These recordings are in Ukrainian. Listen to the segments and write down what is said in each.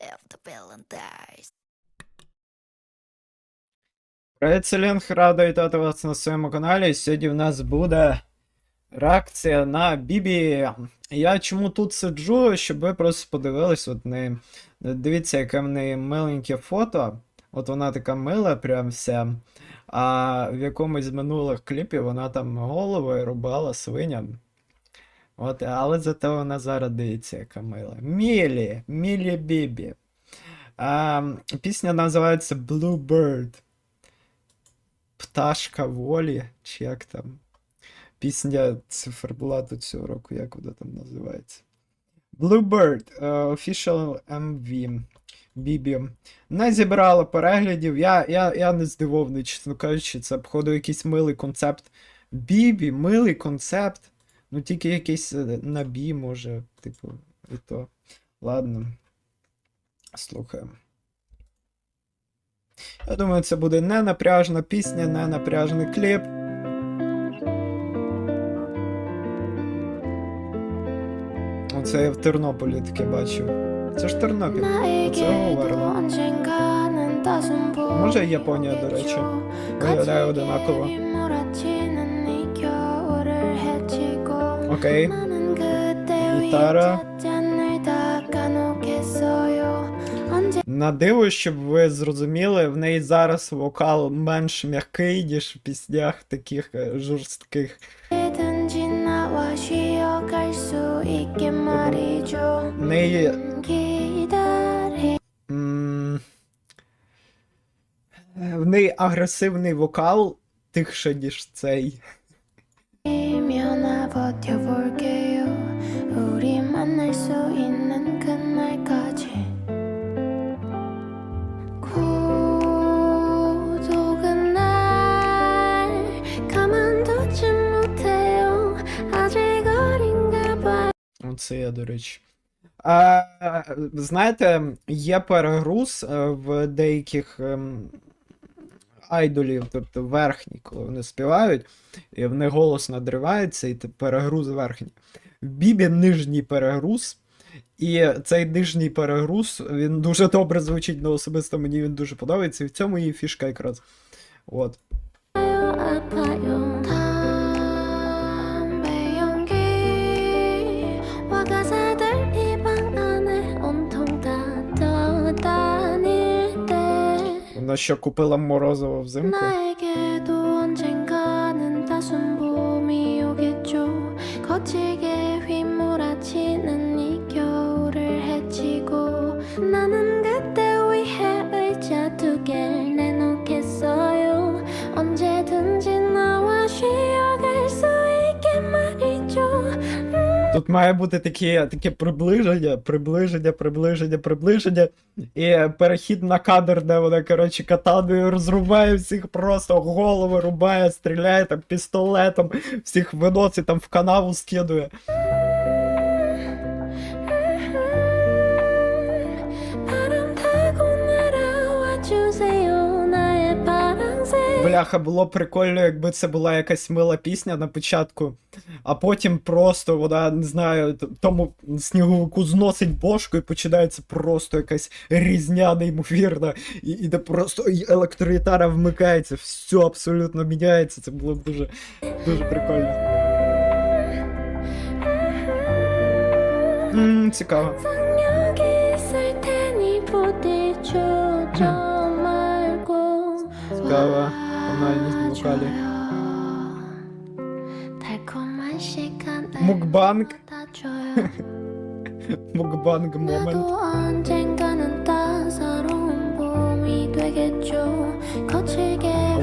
The Valentine's. Привіт, Селінг, радий вітати вас на своєму каналі. Сьогодні в нас буде реакція на Бібі. Я чому тут сиджу, щоб ви просто подивились от неї. Дивіться, яке в неї миленьке фото. От вона така мила, прям вся. А в якомусь з минулих кліпів вона там головою рубала свиням. От, але зате вона зараз дивіться, яка мила. Мілі, Мілі Бібі. А, пісня називається Bluebird. Пташка волі, чи як там. Пісня циферблату цього року, як вона там називається. Bluebird, е, Official MV. Бібі. Не зібрала переглядів. Я, я, я не здивований, чесно кажучи, це, походу, якийсь милий концепт. Бібі, милий концепт. Ну, тільки якийсь е, набій, може, типу, і то. Ладно. Слухаємо. Я думаю, це буде не напряжна пісня, не напряжний кліп. Оце я в Тернополі таке бачив. Це ж Тернопіль. Оце говорно. Може Японія, до речі. Виглядає одинаково. Окей. Гітара. На диво, щоб ви зрозуміли, в неї зараз вокал менш м'який, ніж в піснях таких е, жорстких. В неї. В неї агресивний вокал тихше, ніж цей. 봐 Оце я, до речі. А, знаєте, є перегруз е, в деяких ем, айдолів, тобто верхні, коли вони співають, і в них голос надривається, і перегруз верхній. В Бібі нижній перегруз. І цей нижній перегруз, він дуже добре звучить, ну особисто мені він дуже подобається, і в цьому її фішка якраз. От. Вона що купила морозиво взимку. 나에게도 언젠가는 따순 봄이 오겠죠 거칠게 Тут має бути таке, таке приближення, приближення, приближення, приближення. І перехід на кадр, де вона, коротше, катаною розрубає всіх просто голови рубає, стріляє там пістолетом, всіх виносить там в канаву скидує. Бляха, було б прикольно, якби це була якась мила пісня на початку, а потім просто вона, не знаю, т- тому сніговику зносить бошку і починається просто якась різня неймовірна, і, і де просто і електрогітара вмикається, все абсолютно міняється. Це було б дуже, дуже прикольно. Ммм, цікаво. 여기 있을 테니 부딪혀 저 말고 національність в вокалі. Мукбанг. Мукбанг момент.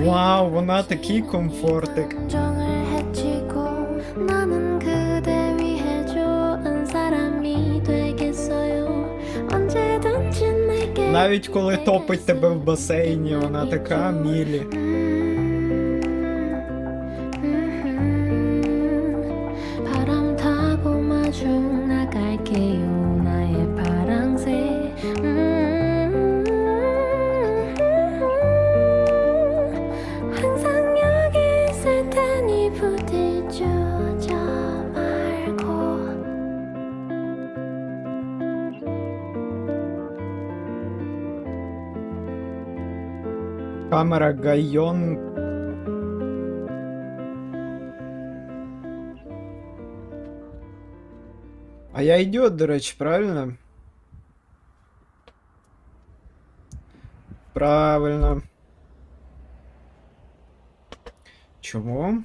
Вау, вона такий комфортик. Навіть коли топить тебе в басейні, вона така мілі. Камера Гайон. А я ідіот, до речі, правильно? Правильно. Чому?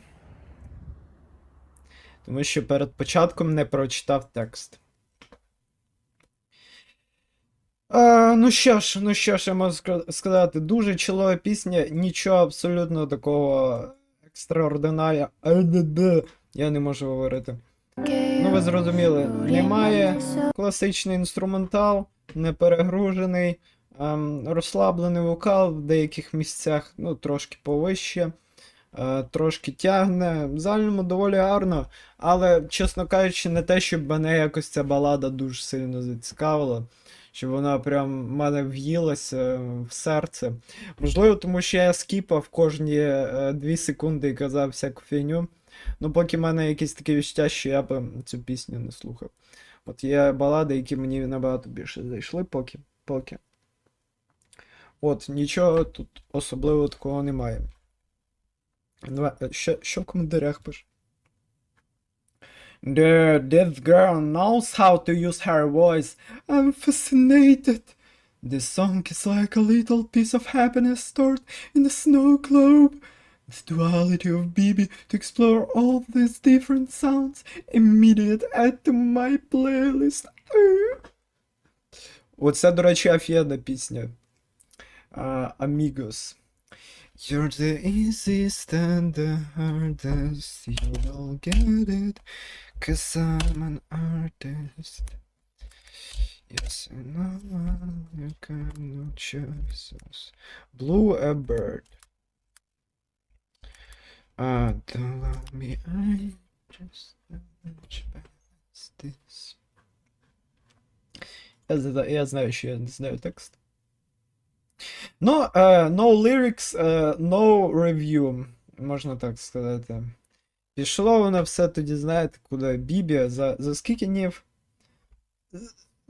Тому що перед початком не прочитав текст. А, ну що ж, ну що ж, я можу сказати, дуже чолова пісня, нічого абсолютно такого екстраординаря. АДД, Я не можу говорити. Ну, ви зрозуміли, немає класичний інструментал, не перегружений, ем, розслаблений вокал в деяких місцях, ну, трошки повище, е, трошки тягне. В загальному доволі гарно, але, чесно кажучи, не те, щоб мене якось ця балада дуже сильно зацікавила. Щоб вона прям в мене в'їлася в серце. Можливо, тому що я скіпав кожні е, 2 секунди і казав всяку фігню. Ну, поки в мене якісь такі відчуття, що я б цю пісню не слухав. От є балади, які мені набагато більше зайшли, поки. поки. От, нічого тут особливого такого немає. Давай, е, що, що в коментарях пише? The deaf girl knows how to use her voice. I'm fascinated. This song is like a little piece of happiness stored in a snow globe. The duality of Bibi to explore all these different sounds. Immediate add to my playlist. Е. Оце, до речі, офігенна пісня. А, Amigos. You're the easiest and the hardest. You will get it. Cause I'm an artist. Yes, I know you got no choices. Blue a bird. Uh, don't love me, I just much past this. Я, зна- я знаю, що я не знаю текст. Ну, е, no lyrics, е, no review, можна так сказати. Пішло воно все тоді, знаєте, куди Бібі за, за скільки днів?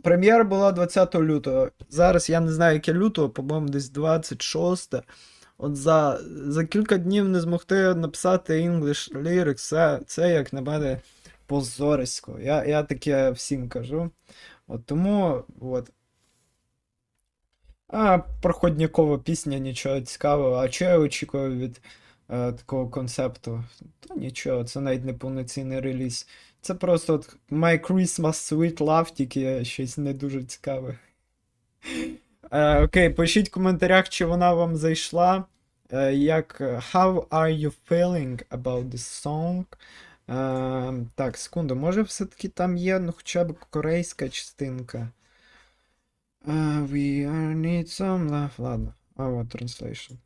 Прем'єра була 20 лютого. Зараз я не знаю, яке лютого, по-моєму, десь 26. От за, за кілька днів не змогти написати English lyrics, це, це як на мене, позорисько. Я, я таке всім кажу. От тому, от. А проходнякова пісня, нічого цікавого. А що я очікував від е, такого концепту? Та нічого, це навіть не повноцінний реліз. Це просто от My Christmas Sweet Love, тільки щось не дуже цікаве. Е, окей, пишіть в коментарях, чи вона вам зайшла. Е, як How are you feeling about this song? Е, так, секунду, може все-таки там є ну, хоча б корейська частинка. Uh, we are need some love. Ладно. А вот translation.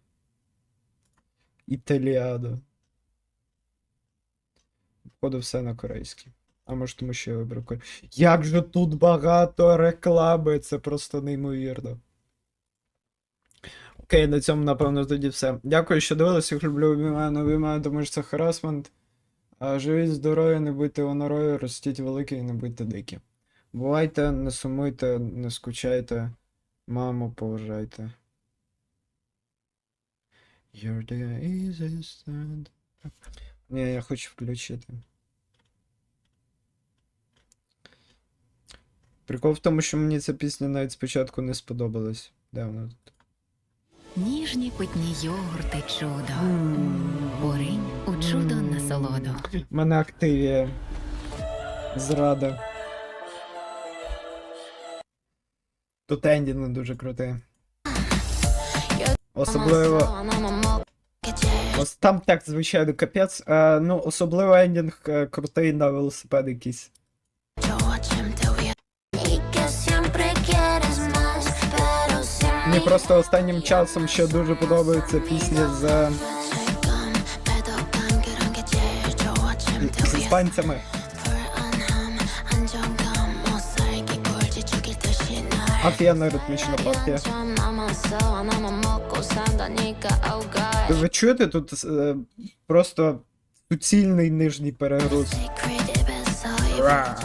Італіадо. Походу все на корейській. А може тому що я вибрав корей. Як же тут багато реклами, це просто неймовірно. Окей, на цьому, напевно, тоді все. Дякую, що дивилися. Їх люблю, обіймаю, обіймаю, тому що це харасмент. Живіть здорові, не будьте онорою, ростіть великі і не будьте дикі. Бувайте, не сумуйте, не скучайте, маму поважайте. You're the easiest and... Ні, я хочу включити. Прикол в тому, що мені ця пісня навіть спочатку не сподобалась. Де вона тут? Ніжні питні йогурти чудо. Поринь у чудо насолоду. Мене активія. Зрада. Тут ендінг дуже крутий. Особливо. Ось там так, звичайно, капець. Е, ну, особливо ендінг е, крутий на велосипед якийсь. Мені просто останнім часом ще дуже подобаються пісні з, з іспанцями. Офігенна на партія. Ви чуєте тут е, просто суцільний нижний перегруз. Ра.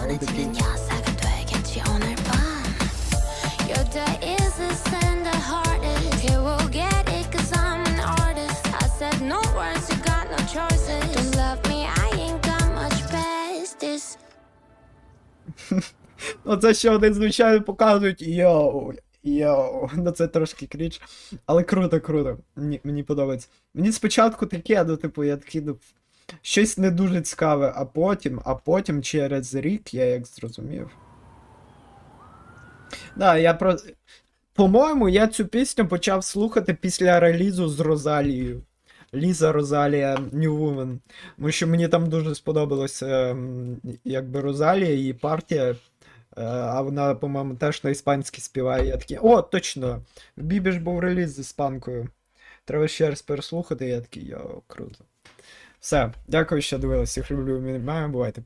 Оце ще один звичайно показують. Йоу. Йоу. Ну це трошки кріч. Але круто, круто. Мені, мені подобається. Мені спочатку таке, ну, типу, я такий, ну, щось не дуже цікаве, а потім, а потім через рік я як зрозумів. Да, я про. По-моєму, я цю пісню почав слухати після релізу з Розалією. Ліза Розалія New Woman. Тому що мені там дуже сподобалося, ем, якби Розалія, її партія. Е, А вона, по-моєму, теж на іспанській співає. Я такий, о, точно! В Бібі ж був реліз з іспанкою. Треба ще раз переслухати, я такий, йо, круто. Все, дякую, що дивилися. Всіх люблю, маю, бувайте.